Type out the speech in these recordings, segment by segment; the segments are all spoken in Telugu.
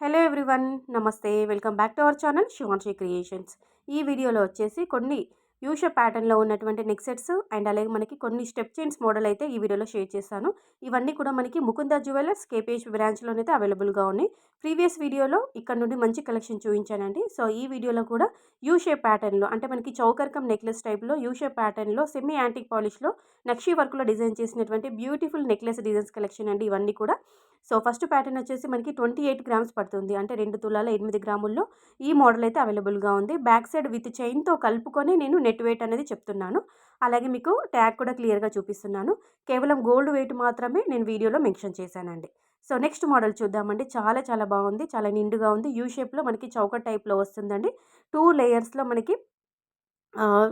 హలో ఎవ్రీవన్ నమస్తే. Welcome back to our channel Shivanshi creations ఈ వీడియోలో వచ్చేసి కొన్ని యూష ప్యాటర్న్లో ఉన్నటువంటి నెక్ సెట్స్ అండ్ అలాగే మనకి కొన్ని స్టెప్ చైన్స్ మోడల్ అయితే ఈ వీడియోలో షేర్ చేస్తాను ఇవన్నీ కూడా మనకి ముకుంద జ్యువెలర్స్ కేపీహెచ్ బ్రాంచ్లోనైతే అవైలబుల్గా ఉన్నాయి. ప్రీవియస్ వీడియోలో ఇక్కడ నుండి మంచి కలెక్షన్ చూపించానండి. సో ఈ వీడియోలో కూడా యూ షేప్ ప్యాటర్న్లో అంటే మనకి చౌకర్కం నెక్లెస్ టైప్లో యూ షేప్ ప్యాటర్న్లో సెమీ యాంటిక్ పాలిష్లో నక్షీ వర్క్లో డిజైన్ చేసినటువంటి బ్యూటిఫుల్ నెక్లెస్ డిజైన్స్ కలెక్షన్ అండి. ఇవన్నీ కూడా సో ఫస్ట్ ప్యాటర్న్ వచ్చేసి మనకి ట్వంటీ ఎయిట్ గ్రామ్స్ పడుతుంది. అంటే రెండు తులాల ఎనిమిది గ్రాముల్లో ఈ మోడల్ అయితే అవైలబుల్గా ఉంది. బ్యాక్ సైడ్ విత్ చైన్తో కలుపుకొని నేను నెట్ వెయిట్ అనేది చెప్తున్నాను. అలాగే మీకు ట్యాగ్ కూడా క్లియర్గా చూపిస్తున్నాను. కేవలం గోల్డ్ వెయిట్ మాత్రమే నేను వీడియోలో మెన్షన్ చేశానండి. సో నెక్స్ట్ మోడల్ చూద్దామండి. చాలా చాలా బాగుంది. చాలా నిండుగా ఉంది. యూ షేప్లో మనకి చౌక టైప్లో వస్తుందండి. టూ లేయర్స్లో మనకి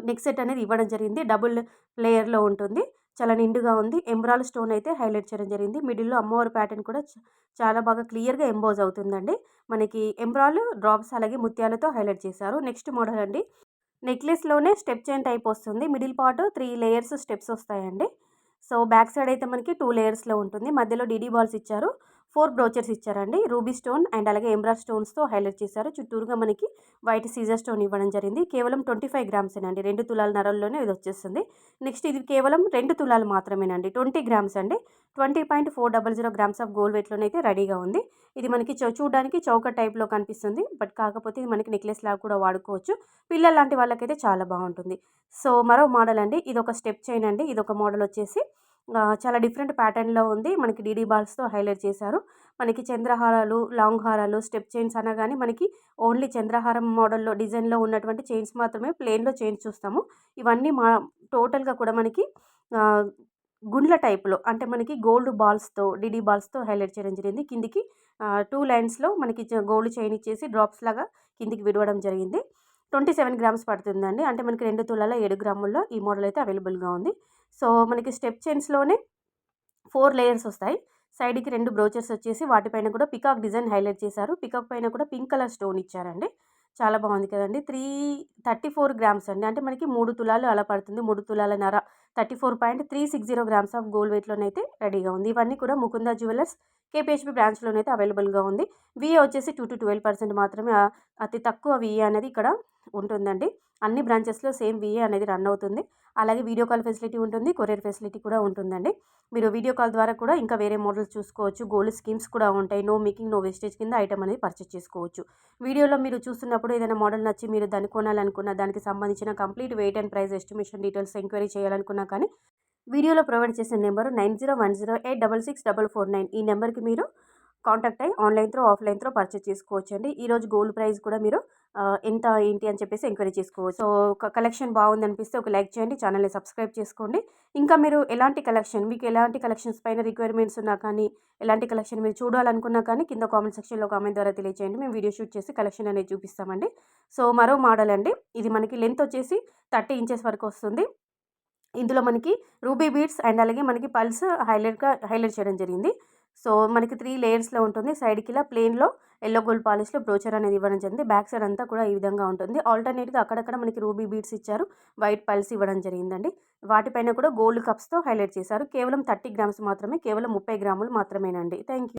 నెక్ సెట్ అనేది ఇవ్వడం జరిగింది. డబుల్ లేయర్లో ఉంటుంది. చాలా నిండుగా ఉంది. ఎంబ్రాల్ స్టోన్ అయితే హైలైట్ చేయడం జరిగింది. మిడిల్లో అమ్మవారి ప్యాటర్న్ కూడా చాలా బాగా క్లియర్గా ఎంబోజ్ అవుతుందండి. మనకి ఎంబ్రాల్ డ్రాప్స్ అలాగే ముత్యాలతో హైలైట్ చేశారు. నెక్స్ట్ మోడల్ అండి. నెక్లెస్లోనే స్టెప్ చైన్ టైప్ వస్తుంది. Middle part three layers steps వస్తాయండి. సో బ్యాక్ సైడ్ అయితే మనకి టూ లేయర్స్లో ఉంటుంది. మధ్యలో డీడీ బాల్స్ ఇచ్చారు. ఫోర్ బ్రోచర్స్ ఇచ్చారండి. రూబీ స్టోన్ అండ్ అలాగే ఎంబ్రా స్టోన్స్తో హైలైట్ చేశారు. చుట్టూరుగా మనకి వైట్ సీజర్ స్టోన్ ఇవ్వడం జరిగింది. కేవలం ట్వంటీ ఫైవ్ గ్రామ్స్ అండి రెండు తులాల నరల్లోనే ఇది వచ్చేస్తుంది. నెక్స్ట్ ఇది కేవలం రెండు తులాలు మాత్రమేనండి. ట్వంటీ గ్రామ్స్ అండి. Twenty point four double zero grams of gold అయితే రెడీగా ఉంది. ఇది మనకి చూడడానికి చౌక టైప్లో కనిపిస్తుంది. బట్ కాకపోతే ఇది మనకి నెక్లెస్ లాగా కూడా వాడుకోవచ్చు. పిల్లల లాంటి వాళ్ళకైతే చాలా బాగుంటుంది. సో మరో మోడల్ అండి. ఇది ఒక స్టెప్ చైన్ అండి. ఇది ఒక మోడల్ వచ్చేసి చాలా డిఫరెంట్ ప్యాటర్న్లో ఉంది. మనకి డీడీ బాల్స్తో హైలైట్ చేశారు. మనకి చంద్రహారాలు లాంగ్ హారాలు స్టెప్ చైన్స్ అనగానే మనకి ఓన్లీ చంద్రహారం మోడల్లో డిజైన్లో ఉన్నటువంటి చైన్స్ మాత్రమే ప్లేన్లో చైన్స్ చూస్తాము. ఇవన్నీ మా టోటల్గా కూడా మనకి గుండ్ల టైప్లో అంటే మనకి గోల్డ్ బాల్స్తో డిడి బాల్స్తో హైలైట్ చేయడం జరిగింది. కిందికి టూ లైన్స్లో మనకి గోల్డ్ చైన్ ఇచ్చేసి డ్రాప్స్ లాగా కిందికి విడవడం జరిగింది. ట్వంటీ సెవెన్ గ్రామ్స్ పడుతుందండి. అంటే మనకి రెండు తులాల ఏడు గ్రాముల్లో ఈ మోడల్ అయితే అవైలబుల్గా ఉంది. సో మనకి స్టెప్ చైన్స్లోనే ఫోర్ లేయర్స్ వస్తాయి. సైడ్కి రెండు బ్రోచర్స్ వచ్చేసి వాటిపైన కూడా పికాక్ డిజైన్ హైలైట్ చేశారు. పికాక్ పైన కూడా పింక్ కలర్ స్టోన్ ఇచ్చారండి. చాలా బాగుంది కదండి. త్రీ థర్టీ ఫోర్ గ్రామ్స్ అండి. అంటే మనకి మూడు తులాలు అలా పడుతుంది. మూడు తులాల నర thirty four point three six zero grams of gold వెయిట్లోనైతే రెడీగా ఉంది. ఇవన్నీ కూడా ముకుంద జ్యువెలర్స్ కేపీహెచ్బి బ్రాంచ్లోనైతే అవైలబుల్గా ఉంది. విఏ వచ్చేసి టూ టు ట్వెల్వ్ పర్సెంట్ మాత్రమే అతి తక్కువ విఏ అనేది ఇక్కడ ఉంటుందండి. అన్ని బ్రాంచెస్లో సేమ్ విఏ అనేది రన్ అవుతుంది. అలాగే వీడియో కాల్ ఫెసిలిటీ ఉంటుంది కొరియర్ ఫెసిలిటీ కూడా ఉంటుందండి. మీరు వీడియో కాల్ ద్వారా కూడా ఇంకా వేరే మోడల్స్ చూసుకోవచ్చు గోల్డ్ స్కీమ్స్ కూడా ఉంటాయి. నో మేకింగ్ నో వేస్టేజ్ కింద ఐటమ్ అనేది పర్చేస్ చేసుకోవచ్చు. వీడియోలో మీరు చూస్తున్నప్పుడు ఏదైనా మోడల్ నచ్చి మీరు దాన్ని కొనాలనుకున్న దానికి సంబంధించిన complete weight and price estimation details enquiry చేయాలనుకున్నా కానీ వీడియోలో ప్రొవైడ్ చేసిన number nine zero one zero eight double six double four nine. ఈ నెంబర్కి మీరు కాంటాక్ట్ అయ్యి online through offline through purchase చేసుకోవచ్చు అండి ఈరోజు గోల్డ్ ప్రైస్ కూడా మీరు ఎంత ఏంటి అని చెప్పేసి ఎంక్వైరీ చేసుకోవచ్చు. సో కలెక్షన్ బాగుంది అనిపిస్తే ఒక లైక్ చేయండి ఛానల్ని సబ్స్క్రైబ్ చేసుకోండి. ఇంకా మీరు ఎలాంటి కలెక్షన్ మీకు ఎలాంటి కలెక్షన్స్ పైన రిక్వైర్మెంట్స్ ఉన్నా కానీ ఎలాంటి కలెక్షన్ మీరు చూడాలనుకున్నా కానీ కింద కామెంట్ సెక్షన్లో కామెంట్ ద్వారా తెలియజేయండి మేము వీడియో షూట్ చేసి కలెక్షన్ అనేది చూపిస్తామండి. సో మరో మోడల్ అండి. ఇది మనకి లెంత్ వచ్చేసి థర్టీ ఇంచెస్ వరకు వస్తుంది. ఇందులో మనకి రూబీ బీడ్స్ అండ్ అలాగే మనకి పల్స్ హైలైట్గా హైలైట్ చేయడం జరిగింది. సో మనకి త్రీ లేయర్స్లో ఉంటుంది. సైడ్కి ఇలా ప్లేన్లో ఎల్లో గోల్డ్ పాలిష్లో బ్రోచర్ అనేది ఇవ్వడం జరిగింది. బ్యాక్ సైడ్ అంతా కూడా ఈ విధంగా ఉంటుంది. ఆల్టర్నేట్గా అక్కడక్కడ మనకి రూబీ బీడ్స్ ఇచ్చారు. వైట్ పల్స్ ఇవ్వడం జరిగిందండి. వాటిపైన కూడా గోల్డ్ కప్స్తో హైలైట్ చేశారు. కేవలం థర్టీ గ్రామ్స్ మాత్రమే కేవలం ముప్పై గ్రాములు మాత్రమేనండి. Thank you